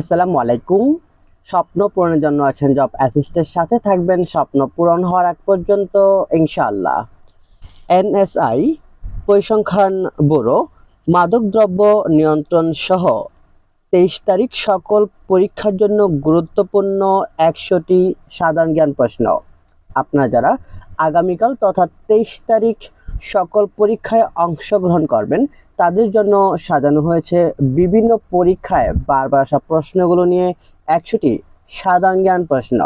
আসসালামু আলাইকুম। স্বপ্ন পূরণের জন্য আছেন জব অ্যাসিস্টের সাথে থাকবেন স্বপ্ন পূরণ হওয়ার আগ পর্যন্ত, ইনশাআল্লাহ। এনএসআই পরিসংখ্যান ব্যুরো মাদকদ্রব্য নিয়ন্ত্রণ সহ তেইশ তারিখ সকল পরীক্ষার জন্য গুরুত্বপূর্ণ একশোটি সাধারণ জ্ঞান প্রশ্ন। আপনারা যারা আগামীকাল তথা তেইশ তারিখ সকল পরীক্ষায় অংশগ্রহণ করবেন। তাদের জন্য সাজানো হয়েছে বিভিন্ন পরীক্ষায় বারবার আসা প্রশ্নগুলো নিয়ে একশোটি সাধারণ জ্ঞান প্রশ্ন।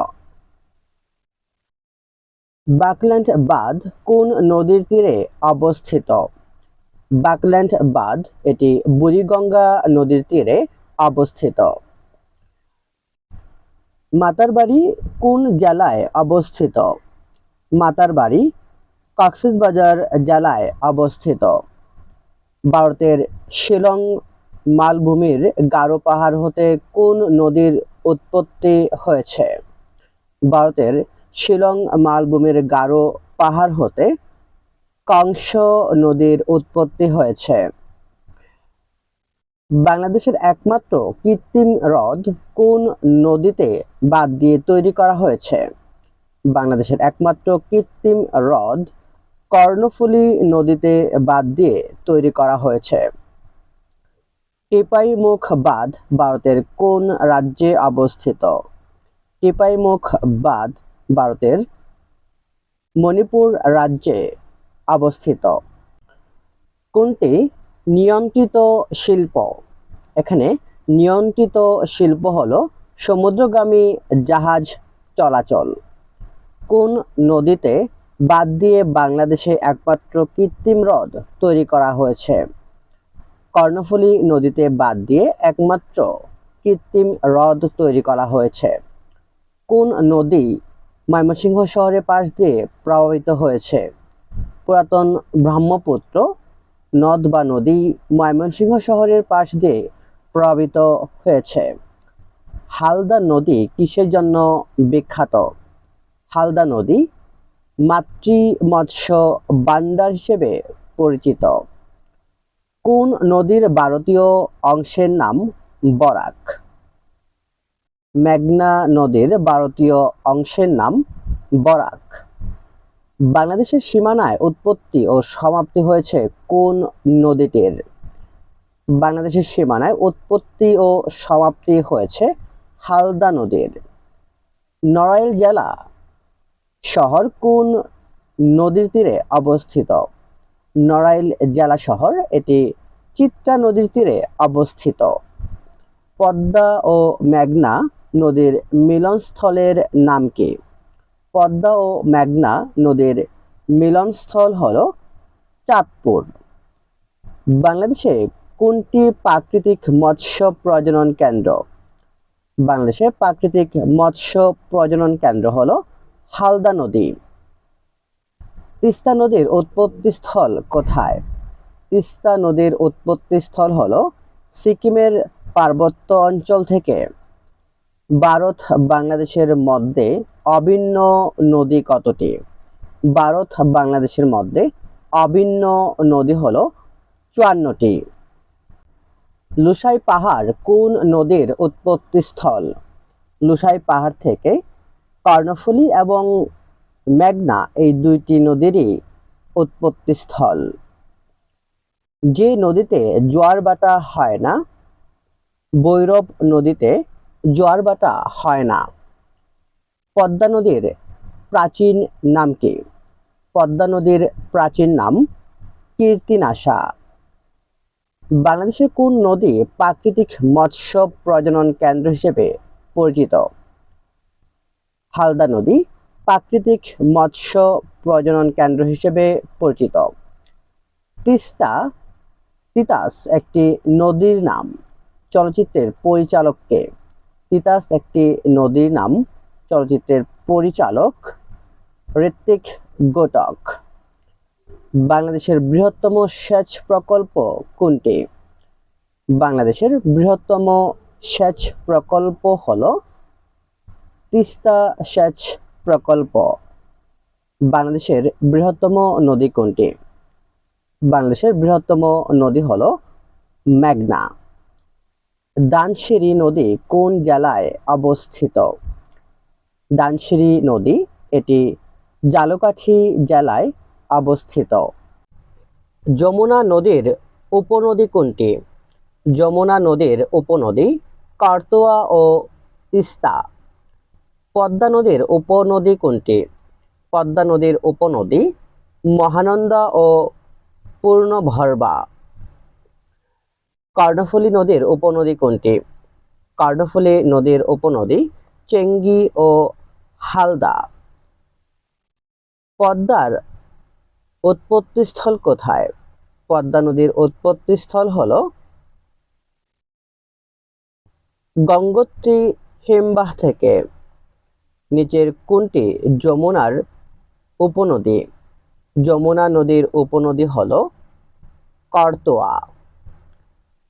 বাকল্যান্ড বাঁধ কোন নদীর তীরে অবস্থিত? বাকল্যান্ড বাঁধ এটি বুড়িগঙ্গা নদীর তীরে অবস্থিত। মাতারবাড়ি কোন জেলায় অবস্থিত? মাতারবাড়ি কক্সবাজার জেলায় অবস্থিত। ভারতের শিলং মালভূমির গারো পাহাড় হতে কোন নদীর উৎপত্তি হয়েছে? ভারতের শিলং মালভূমির গারো পাহাড় হতে কংস নদীর উৎপত্তি হয়েছে। বাংলাদেশের একমাত্র কৃত্রিম হ্রদ কোন নদীতে বাদ দিয়ে তৈরি করা হয়েছে? বাংলাদেশের একমাত্র কৃত্রিম হ্রদ কর্ণফুলী নদীতে বাদ দিয়ে তৈরি করা হয়েছে। টিপাইমুখ বাঁধ ভারতের কোন রাজ্যে অবস্থিত? টিপাইমুখ বাঁধ ভারতের মণিপুর রাজ্যে অবস্থিত। কোনটি? নিয়ন্ত্রিত শিল্প। এখানে নিয়ন্ত্রিত শিল্প হল সমুদ্রগামী জাহাজ চলাচল। কোন নদীতে বাদ দিয়ে বাংলাদেশে একমাত্র কৃত্রিম হ্রদ তৈরি করা হয়েছে। কর্ণফুলী নদীতে বাদ দিয়ে একমাত্র কৃত্রিম হ্রদ তৈরি করা হয়েছে। কোন নদী ময়মনসিংহ শহরের পাশ দিয়ে প্রভাবিত হয়েছে? পুরাতন ব্রহ্মপুত্র নদ বা নদী ময়মনসিংহ শহরের পাশ দিয়ে প্রভাবিত হয়েছে। হালদা নদী কিসের জন্য বিখ্যাত? হালদা নদী মাতৃ মৎস্য ভাণ্ডার হিসেবে পরিচিত। কোন নদীর ভারতীয় অংশের নাম বরাক? মেঘনা নদীর ভারতীয় অংশের নাম বরাক। বাংলাদেশের সীমানায় উৎপত্তি ও সমাপ্তি হয়েছে কোন নদীটির? বাংলাদেশের সীমানায় উৎপত্তি ও সমাপ্তি হয়েছে হালদা নদীর। নড়াইল জেলা শহর কোন নদীর তীরে অবস্থিত? নড়াইল জেলা শহর, এটি চিত্রা নদীর তীরে অবস্থিত। পদ্মা ও মেঘনা নদীর মিলনস্থলের নাম কি? পদ্মা ও মেঘনা নদীর মিলনস্থল হল চাঁদপুর। বাংলাদেশে কোনটি প্রাকৃতিক মৎস্য প্রজনন কেন্দ্র? বাংলাদেশে প্রাকৃতিক মৎস্য প্রজনন কেন্দ্র হলো হালদা নদী। তিস্তা নদীর উৎপত্তি স্থল কোথায়? তিস্তা নদীর উৎপত্তি স্থল হলো সিকিমের পার্বত্য অঞ্চল থেকে ভারত বাংলাদেশের মধ্যে অভিন্ন নদী কতটি? ভারত বাংলাদেশের মধ্যে অভিন্ন নদী হল চুয়ান্নটি। লুসাই পাহাড় কোন নদীর উৎপত্তি স্থল? লুসাই পাহাড় থেকে কর্ণফুলী এবং মেঘনা এই দুইটি নদীরই উৎপত্তি স্থল যে নদীতে জোয়ার বাটা হয় না বৈরব নদীতে জোয়ার বাটা হয় না। পদ্মা নদীর প্রাচীন নাম কি? পদ্মা নদীর প্রাচীন নাম কীর্তিনাশা। বাংলাদেশের কোন নদী প্রাকৃতিক মৎস্য প্রজনন কেন্দ্র হিসেবে পরিচিত? হালদা নদী প্রাকৃতিক মৎস্য প্রজনন কেন্দ্র হিসেবে পরিচিত। তিস্তা, তিতাস একটি নদীর নাম। চলচ্চিত্রের পরিচালককে তিতাস একটি নদীর নাম, চলচ্চিত্রের পরিচালক ঋত্বিক গোটক। বাংলাদেশের বৃহত্তম সেচ প্রকল্প কোনটি? বাংলাদেশের বৃহত্তম সেচ প্রকল্প হলো তিস্তা সেচ প্রকল্প, বাংলাদেশের বৃহত্তম নদী কোনটি? বাংলাদেশের বৃহত্তম নদী হলো মেঘনা। দানসিরি নদী কোন জেলায় অবস্থিত? দানসিরি নদী এটি জালকাঠি জেলায় অবস্থিত। যমুনা নদীর উপনদী কোনটি? যমুনা নদীর উপনদী কার্তোয়া ও তিস্তা। পদ্মা নদীর উপনদী কোনটি? পদ্মা নদীর উপনদী মহানন্দা ও পূর্ণভরবা। কর্ণফুলী নদীর উপনদী কোনটি? কর্ণফুলী নদীর উপনদী চেঙ্গি ও হালদা। পদ্মার উৎপত্তিস্থল কোথায়? পদ্মা নদীর উৎপত্তিস্থল হল গঙ্গোত্রী হিমবাহ থেকে। নিচের কোনটি যমুনার উপনদী? যমুনা নদীর উপনদী হল করতোয়া।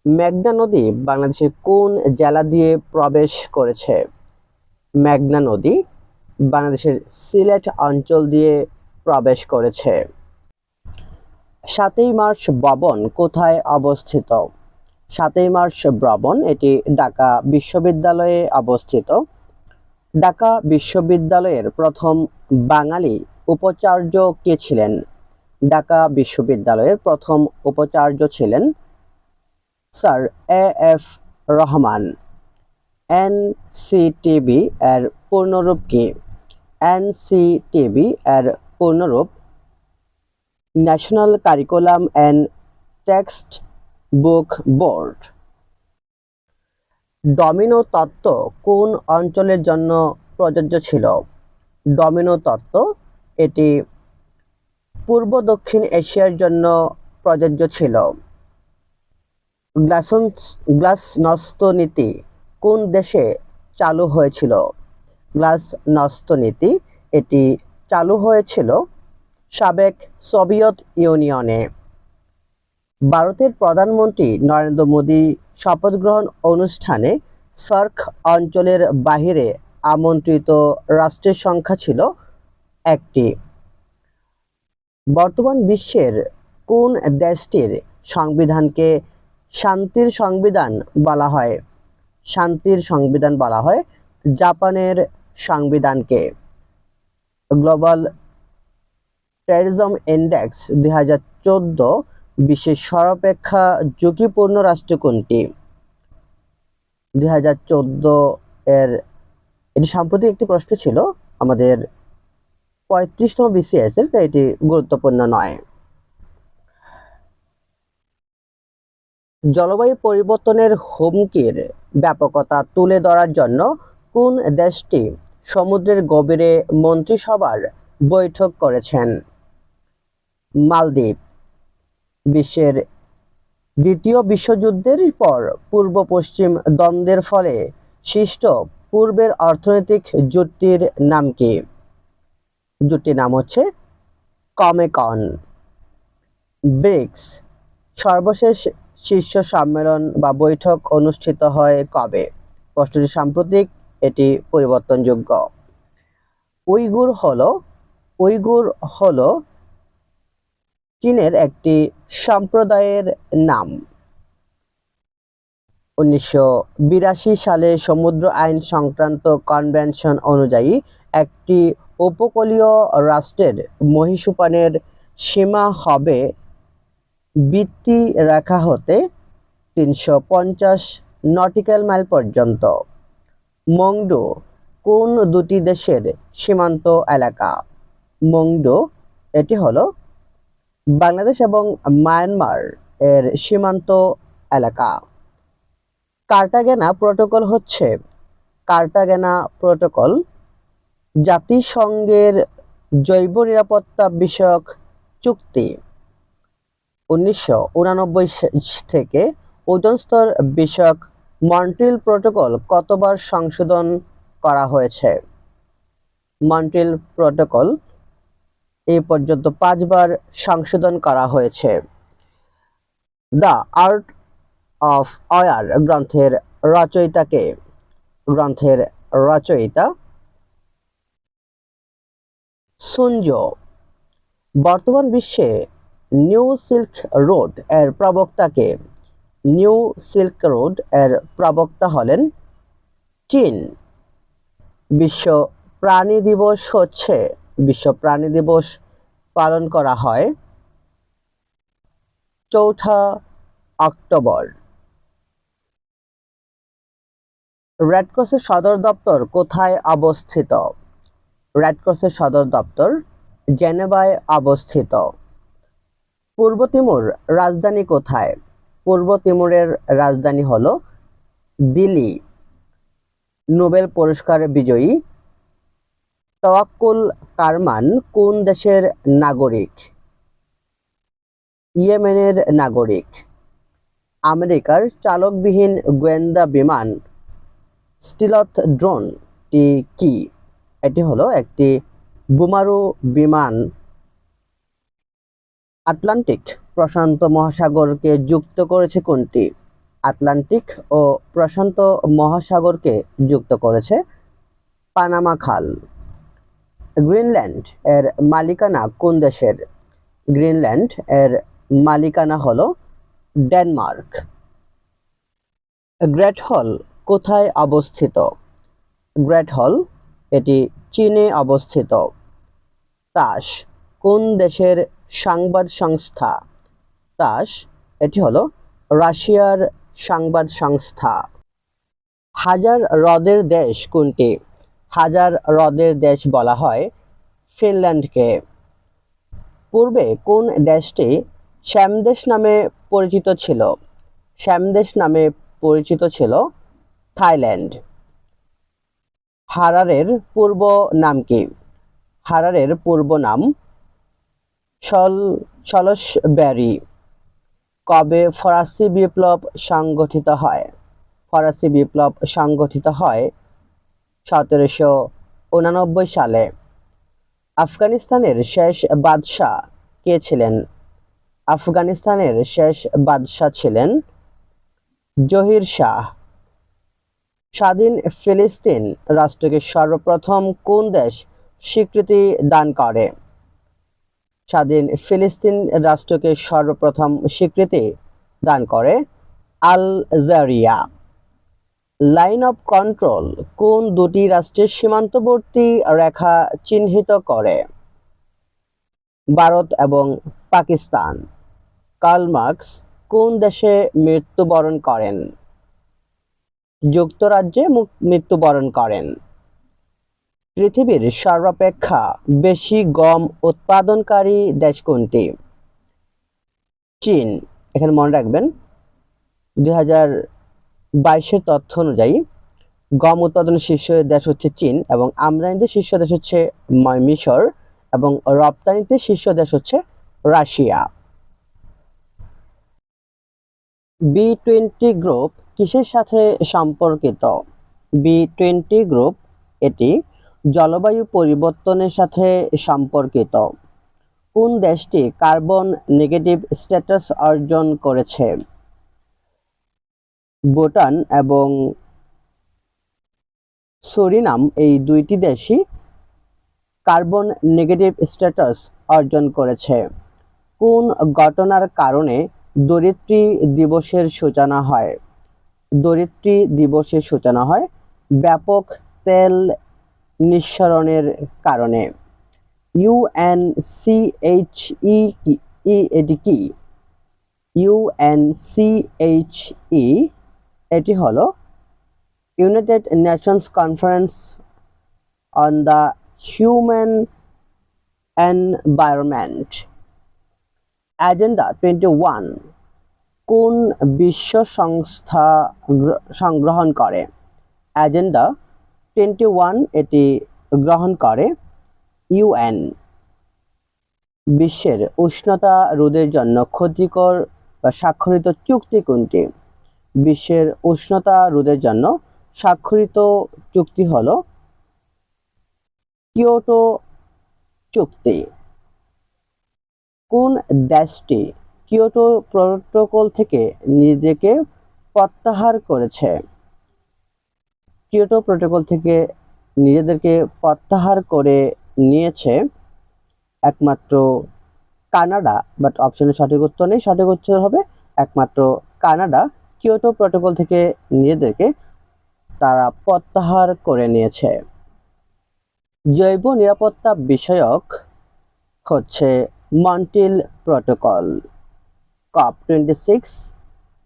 মেঘনা নদী বাংলাদেশের কোন জেলা দিয়ে প্রবেশ করেছে? মেঘনা নদী বাংলাদেশের সিলেট অঞ্চল দিয়ে প্রবেশ করেছে। সাতই মার্চ ভবন কোথায় অবস্থিত? সাতই মার্চ ভবন এটি ঢাকা বিশ্ববিদ্যালয়ে অবস্থিত। ঢাকা বিশ্ববিদ্যালয়ের প্রথম বাঙালি উপাচার্য কে ছিলেন? ঢাকা বিশ্ববিদ্যালয়ের প্রথম উপাচার্য ছিলেন sir A F Rahman. N NCTB এর পূর্ণরূপ কি? এনসিটিবি এর পূর্ণরূপ national curriculum and textbook board. Domino তত্ত্ব কোন অঞ্চলের জন্য প্রযোজ্য ছিল? ডমিনো তত্ত্ব এটি পূর্ব দক্ষিণ এশিয়ার জন্য প্রযোজ্য ছিল। গ্লাসন্স গ্লাসনস্ত নীতি কোন দেশে চালু হয়েছিল? গ্লাসনস্ত নীতি এটি চালু হয়েছিল সাবেক সোভিয়েত ইউনিয়নে। ভারতের প্রধানমন্ত্রী নরেন্দ্র মোদী শপথ গ্রহণ অনুষ্ঠানে সার্ক অঞ্চলের বাহিরে আমন্ত্রিত রাষ্ট্রের সংখ্যা ছিল একটি। বর্তমান বিশ্বের কোন দেশটির সংবিধানকে শান্তির সংবিধান বলা হয়? শান্তির সংবিধান বলা হয় জাপানের সংবিধানকে। গ্লোবাল টেরিজম ইন্ডেক্স দুই হাজার চোদ্দ বিশ্বের সর্বাপেক্ষা ঝুঁকিপূর্ণ রাষ্ট্র কোনটি? দুই হাজার চোদ্দ এর এটি সাম্প্রতিক একটি প্রশ্ন ছিল, আমাদের পঁয়ত্রিশতম বিসিএস এর, তাই এটি গুরুত্বপূর্ণ নয়। জলবায়ু পরিবর্তনের হুমকির ব্যাপকতা তুলে ধরার জন্য কোন দেশটি সমুদ্রের গভীরে মন্ত্রিসভার বৈঠক করেছেন? মালদ্বীপ বিশ্বের দ্বিতীয় বিশ্বযুদ্ধের পর পূর্ব পশ্চিম দ্বন্দ্বের ফলে সৃষ্ট পূর্বের অর্থনৈতিক জোটটির নাম কি? জোটটির নাম হচ্ছে কমেকন। ব্রিক্স সর্বশেষ শীর্ষ সম্মেলন বা বৈঠক অনুষ্ঠিত হয় কবে? প্রশ্নটি সাম্প্রতিক, এটি পরিবর্তনযোগ্য। উইগুর হলো উইগুর হলো চীনের একটি সম্প্রদায়ের নাম। উনিশশো বিরাশি সালে সমুদ্র আইন সংক্রান্ত কনভেনশন অনুযায়ী একটি উপকূলীয় রাষ্ট্রের মহীসোপানের সীমা হবে বৃত্তি রেখা হতে তিনশো পঞ্চাশ নটিক্যাল মাইল পর্যন্ত। মংডো কোন দুটি দেশের সীমান্ত এলাকা? মংডো, এটি হলো বাংলাদেশ এবং মায়ানমার এর সীমান্ত এলাকা। কার্টাগেনা প্রোটোকল হচ্ছে কার্টাগেনা প্রোটোকল জাতিসংঘের জৈব নিরাপত্তা বিষয়ক চুক্তি। উনিশশো থেকে ওজন স্তর বিষয়ক মন্ট্রিল প্রোটোকল কতবার সংশোধন করা হয়েছে? মন্ট্রিল প্রোটোকল এই পর্যন্ত পাঁচবার সংশোধন করা হয়েছে। দ্য আর্ট অফ অয়ার গ্রন্থের রচয়িতাকে, গ্রন্থের রচয়িতা সুঞ্জ বর্তমান বিশ্বে নিউ সিল্ক রোডের প্রবক্তাকে, নিউ সিল্ক রোডের প্রবক্তা হলেন চীন। বিশ্ব প্রাণী দিবস হচ্ছে বিশ্ব প্রাণী দিবস পালন করা হয়। চৌঠা অক্টোবর। রেড ক্রসের সদর দপ্তর কোথায় অবস্থিত? রেড ক্রসের সদর দপ্তর জেনেভায় অবস্থিত। পূর্ব তিমুর রাজধানী কোথায়? পূর্ব তিমুরের রাজধানী হলো দিল্লি। নোবেল পুরস্কার বিজয়ী তওয়াক্কুল কারমান কোন দেশের নাগরিক? ইয়েমেনের নাগরিক। আমেরিকার চালকবিহীন গোয়েন্দা বিমান স্টিলথ ড্রোনটি কি? এটি হলো একটি বোমারু বিমান। আটলান্টিক প্রশান্ত মহাসাগরকে যুক্ত করেছে কোনটি? আটলান্টিক ও প্রশান্ত মহাসাগরকে যুক্ত করেছে পানামা খাল। গ্রিনল্যান্ড এর মালিকানা কোন দেশের? গ্রিনল্যান্ড এর মালিকানা হলো ডেনমার্ক গ্রেট হল কোথায় অবস্থিত? গ্রেট হল এটি চীনে অবস্থিত। তাস কোন দেশের সংবাদ সংস্থা? তাস এটি হলো রাশিয়ার সংবাদ সংস্থা। হাজার হ্রদের দেশ কোনটি? হাজার হ্রদের দেশ বলা হয়। ফিনল্যান্ডকে পূর্বে কোন দেশটি শ্যামদেশ নামে পরিচিত ছিল? শ্যামদেশ নামে পরিচিত ছিল থাইল্যান্ড। হারারের পূর্ব নাম কি? হারারের পূর্ব নাম সল সলসব্যারি কবে ফরাসি বিপ্লব সংগঠিত হয়? ফরাসি বিপ্লব সংগঠিত হয় সতেরোশো উনানব্বই সালে। আফগানিস্তানের শেষ বাদশাহ কে ছিলেন? আফগানিস্তানের শেষ বাদশাহ ছিলেন জহির শাহ। স্বাধীন ফিলিস্তিন রাষ্ট্রকে সর্বপ্রথম কোন দেশ স্বীকৃতি দান করে? স্বাধীন ফিলিস্তিন রাষ্ট্রকে সর্বপ্রথম স্বীকৃতি দান করে আলজেরিয়া। লাইন অফ কন্ট্রোল কোন দুটি রাষ্ট্রের সীমান্তবর্তী রেখা চিহ্নিত করে? ভারত এবং পাকিস্তান। কার্ল মার্কস কোন দেশে মৃত্যুবরণ করেন? যুক্তরাজ্যে মৃত্যুবরণ করেন। পৃথিবীর সর্বাপেক্ষা বেশি গম উৎপাদনকারী দেশ কোনটি? চীন। এখানে মনে রাখবেন, দুই হাজার বাইশের তথ্য অনুযায়ী, গম উৎপাদনের শীর্ষ দেশ হচ্ছে চীন এবং আমদানিতে শীর্ষ দেশ হচ্ছে মিশর এবং রপ্তানিতে শীর্ষ দেশ হচ্ছে রাশিয়া। বি টোয়েন্টি গ্রুপ কিসের সাথে সম্পর্কিত? বি টোয়েন্টি গ্রুপ এটি জলবায়ু পরিবর্তনের সাথে সম্পর্কিত। কোন দেশটি কার্বন নেগেটিভ স্ট্যাটাস অর্জন করেছে? ভুটান এবং সুরিনাম, এই দুইটি দেশই কার্বন নেগেটিভ স্ট্যাটাস অর্জন করেছে। কোন ঘটনার কারণে দরিদ্রী দিবসের সূচনা হয়? দরিদ্রী দিবসের সূচনা হয় ব্যাপক তেল নিঃসরণের কারণে। ইউএনসিএইচই ই এটি কি? ইউএনসিএইচই এটি হলো United Nations conference on the human environment agenda twenty one কোন বিশ্ব সংস্থা গ্র- সংগ্রহণ করে? অ্যাজেন্ডা টোয়েন্টি ওয়ান এটি গ্রহণ করে ইউএন বিশ্বের উষ্ণতা রোধের জন্য ক্ষতিকর বা স্বাক্ষরিত চুক্তি কোনটি? বিশ্বের উষ্ণতা রোধের জন্য স্বাক্ষরিত চুক্তি হলো কিয়োটো চুক্তি। কোন দেশটি কিয়োটো প্রোটোকল থেকে নিজেকে প্রত্যাহার করেছে? কিয়োটো প্রোটোকল থেকে নিজেদেরকে প্রত্যাহার করে নিয়েছে একমাত্র কানাডা বাট অপশনের সঠিক উত্তর নেই। সঠিক উত্তর হবে একমাত্র কানাডা কিয়োটো প্রোটোকল থেকে নিজেদেরকে তারা প্রত্যাহার করে নিয়েছে। জৈব নিরাপত্তা বিষয়ক হচ্ছে Montreal protocol. COP twenty six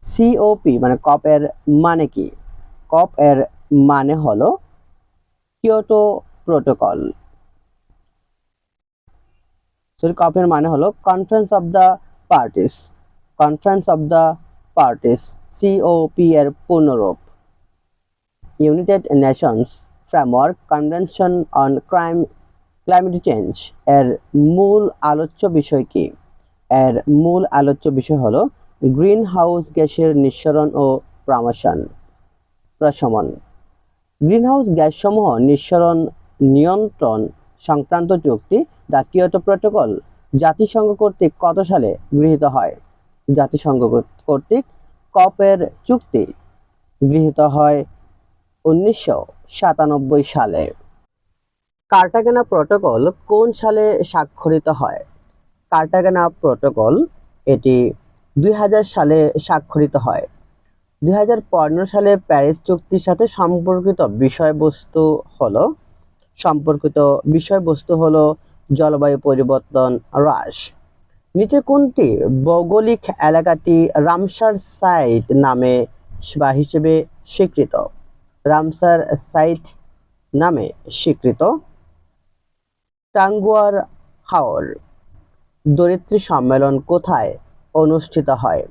COP মানে কপ এর মানে কি? কপ এর মানে হলো কিয়োটো প্রোটোকল। সরি, কপের মানে হলো conference of the parties conference of the parties COP এর পুনরূপ United Nations framework convention on crime climate change এর মূল আলোচ্য বিষয় কি? এর মূল আলোচ্য বিষয় হলো গ্রিন হাউস গ্যাসের নিঃসরণ ও প্রমোশন। প্রশমন। গ্রিনহাউস গ্যাসসমূহ নিঃসরণ, নিয়ন্ত্রণ সংক্রান্ত চুক্তি, দ্য কিয়োটো প্রোটোকল, জাতিসংঘ কর্তৃক কত সালে গৃহীত হয়? জাতিসংঘ কর্তৃক কপের চুক্তি গৃহীত হয় উনিশশো সাতানব্বই সালে। কার্টাগেনা প্রোটোকল কোন সালে স্বাক্ষরিত হয়? কার্টাগেনা প্রোটোকল এটি দুই সালে স্বাক্ষরিত হয়। দুই হাজার পনেরো সালে প্যারিস চুক্তির সাথে সম্পর্কিত বিষয়বস্তু হলো, সম্পর্কিত বিষয়বস্তু হলো জলবায়ু পরিবর্তন হ্রাস। নিচে কোনটি? ভৌগোলিক এলাকাটি রামসার সাইট নামে বা হিসেবে স্বীকৃত। রামসার সাইট নামে স্বীকৃত। টাঙ্গুয়ার হাওর, দরিদ্রী সম্মেলন কোথায় অনুষ্ঠিত হয়?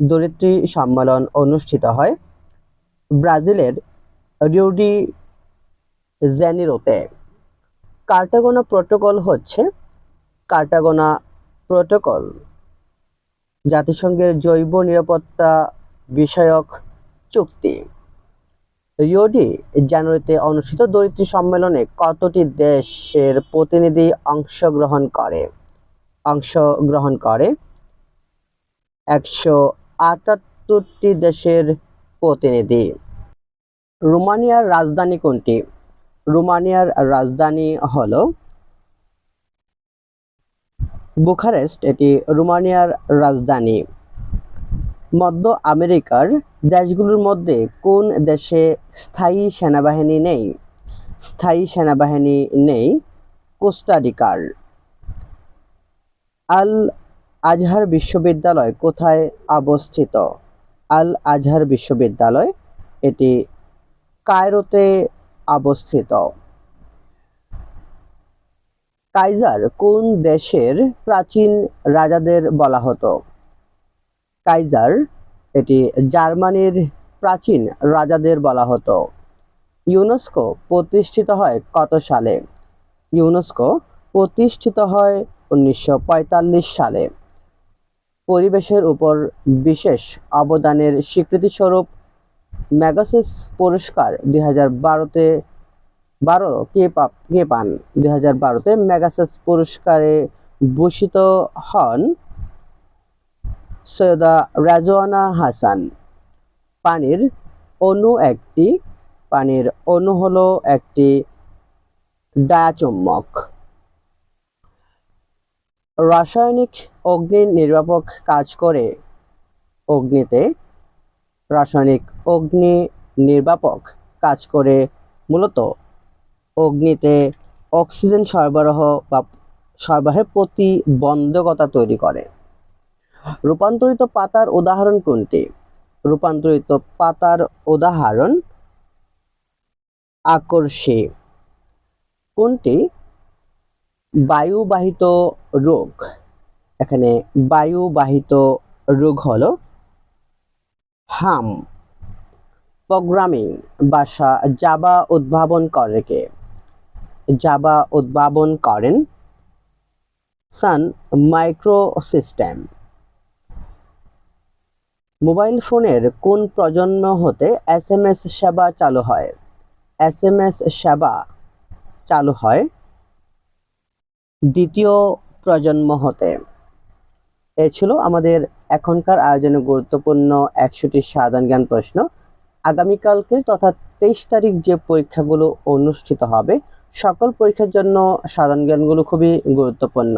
দরিদ্রী সম্মেলন অনুষ্ঠিত হয় ব্রাজিলের রিউডি জেনিরোতে কার্টাগোনা প্রোটোকল হচ্ছে কার্টাগোনা প্রোটোকল জাতিসংঘের জৈব নিরাপত্তা বিষয়ক চুক্তি। রিওডি, জানুয়ারিতে অনুষ্ঠিত দরিদ্র সম্মেলনে কতটি দেশের প্রতিনিধি অংশগ্রহণ করে? অংশগ্রহণ করে একশো আটাত্তরটি দেশের প্রতিনিধি। রোমানিয়ার রাজধানী কোনটি? রোমানিয়ার রাজধানী হল বুখারেস্ট, এটি রোমানিয়ার রাজধানী। মধ্য আমেরিকার দেশগুলোর মধ্যে কোন দেশে স্থায়ী সেনাবাহিনী নেই? স্থায়ী সেনাবাহিনী নেই কোস্টারিকার আল আজহার বিশ্ববিদ্যালয় কোথায় অবস্থিত? আল আজহার বিশ্ববিদ্যালয়, এটি কায়রোতে অবস্থিত। কাইজার কোন দেশের প্রাচীন রাজাদের বলা হতো? কাইজার, এটি জার্মানির প্রাচীন রাজাদের বলা হতো। ইউনেস্কো প্রতিষ্ঠিত হয় কত সালে? ইউনেস্কো প্রতিষ্ঠিত হয় উনিশশো পঁয়তাল্লিশ সালে। পরিবেশের উপর বিশেষ অবদানের স্বীকৃতিস্বরূপ ম্যাগাসিস পুরস্কার দুই হাজার বারোতে বারো, কে পাপ কে পান? দুই হাজার বারোতে ম্যাগাসেস পুরস্কারে ভূষিত হন সৈয়দা রাজওয়ানা হাসান। পানির অণু একটি, পানির অণু হলো একটি ডায়াচুম্বক। রাসায়নিক অগ্নি নির্বাপক কাজ করে অগ্নিতে রাসায়নিক অগ্নি নির্বাপক কাজ করে মূলত অগ্নিতে অক্সিজেন সরবরাহ বা সরবরাহের প্রতিবন্ধকতা তৈরি করে। রূপান্তরিত পাতার উদাহরণ কোনটি? রূপান্তরিত পাতার উদাহরণ আকর্ষী। কোনটি? বায়ুবাহিত রোগ। এখানে বায়ুবাহিত রোগ হলো হাম। প্রোগ্রামিং ভাষা জাবা উদ্ভাবন করে কে? জাবা উদ্ভাবন করেন। সান মাইক্রো সিস্টেম মোবাইল ফোনের কোন প্রজন্ম হতে এস এম এস সেবা চালু হয়? এস এম এস সেবা চালু হয় দ্বিতীয় প্রজন্ম হতে। এ ছিল আমাদের এখনকার আয়োজনে গুরুত্বপূর্ণ একশোটি সাধারণ জ্ঞান প্রশ্ন। আগামীকালকে তথা তেইশ তারিখ যে পরীক্ষাগুলো অনুষ্ঠিত হবে সকল পরীক্ষার জন্য সাধারণ জ্ঞানগুলো খুবই গুরুত্বপূর্ণ।